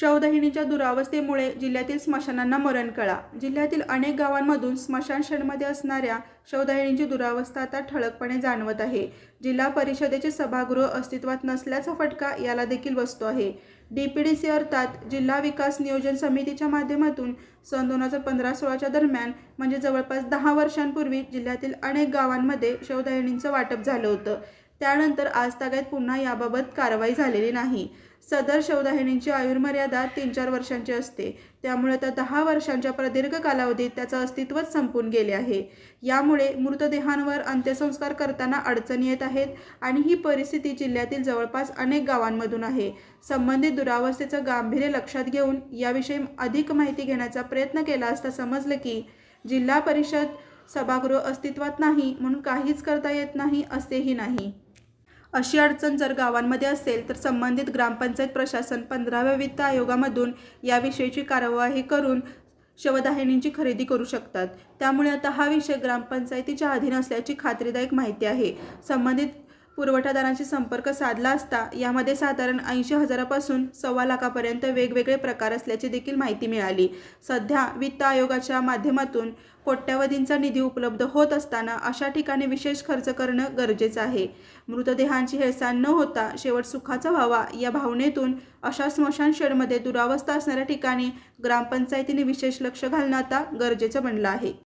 शवदहिणीच्या दुरावस्थेमुळे जिल्ह्यातील स्मशानांना मरण कळा. जिल्ह्यातील अनेक गावांमधून स्मशान शेडमध्ये असणाऱ्या शवदाहिनीची दुरावस्था आता ठळकपणे जाणवत आहे. जिल्हा परिषदेचे सभागृह अस्तित्वात नसल्याचा फटका याला देखील बसतो आहे. डी पी डी सी अर्थात जिल्हा विकास नियोजन समितीच्या माध्यमातून सन दोन हजार पंधरा सोळाच्या दरम्यान म्हणजे जवळपास दहा वर्षांपूर्वी जिल्ह्यातील अनेक गावांमध्ये शवदहिणींचं वाटप झालं होतं. त्यानंतर आजतागायत पुन्हा याबाबत कारवाई झालेली नाही. सदर शवदाहिनींची आयुर्मर्यादा तीन चार वर्षांची असते. त्यामुळे आता दहा वर्षांच्या प्रदीर्घ कालावधीत त्याचं अस्तित्वच संपून गेले आहे. यामुळे मृतदेहांवर अंत्यसंस्कार करताना अडचणी येत आहेत आणि ही परिस्थिती जिल्ह्यातील जवळपास अनेक गावांमधून आहे. संबंधित दुरावस्थेचं गांभीर्य लक्षात घेऊन याविषयी अधिक माहिती घेण्याचा प्रयत्न केला असता समजलं की जिल्हा परिषद सभागृह अस्तित्वात नाही म्हणून काहीच करता येत नाही असेही नाही. अशी अडचण जर गावांमध्ये असेल तर संबंधित ग्रामपंचायत प्रशासन पंधराव्या वित्त आयोगामधून याविषयीची कार्यवाही करून शवदाहिनींची खरेदी करू शकतात. त्यामुळे आता हा विषय ग्रामपंचायतीच्या अधीन असल्याची खात्रीदायक माहिती आहे. संबंधित पुरवठादारांशी संपर्क साधला असता यामध्ये साधारण ऐंशी हजारापासून सव्वा लाखापर्यंत वेगवेगळे प्रकार असल्याची देखील माहिती मिळाली. सध्या वित्त आयोगाच्या माध्यमातून कोट्यावधींचा निधी उपलब्ध होत असताना अशा ठिकाणी विशेष खर्च करणं गरजेचं आहे. मृतदेहांची हेळसांड न होता शेवट सुखाचा व्हावा या भावनेतून अशा स्मशान शेडमध्ये दुरावस्था असणाऱ्या ठिकाणी ग्रामपंचायतीने विशेष लक्ष घालणं आता गरजेचं बनलं आहे.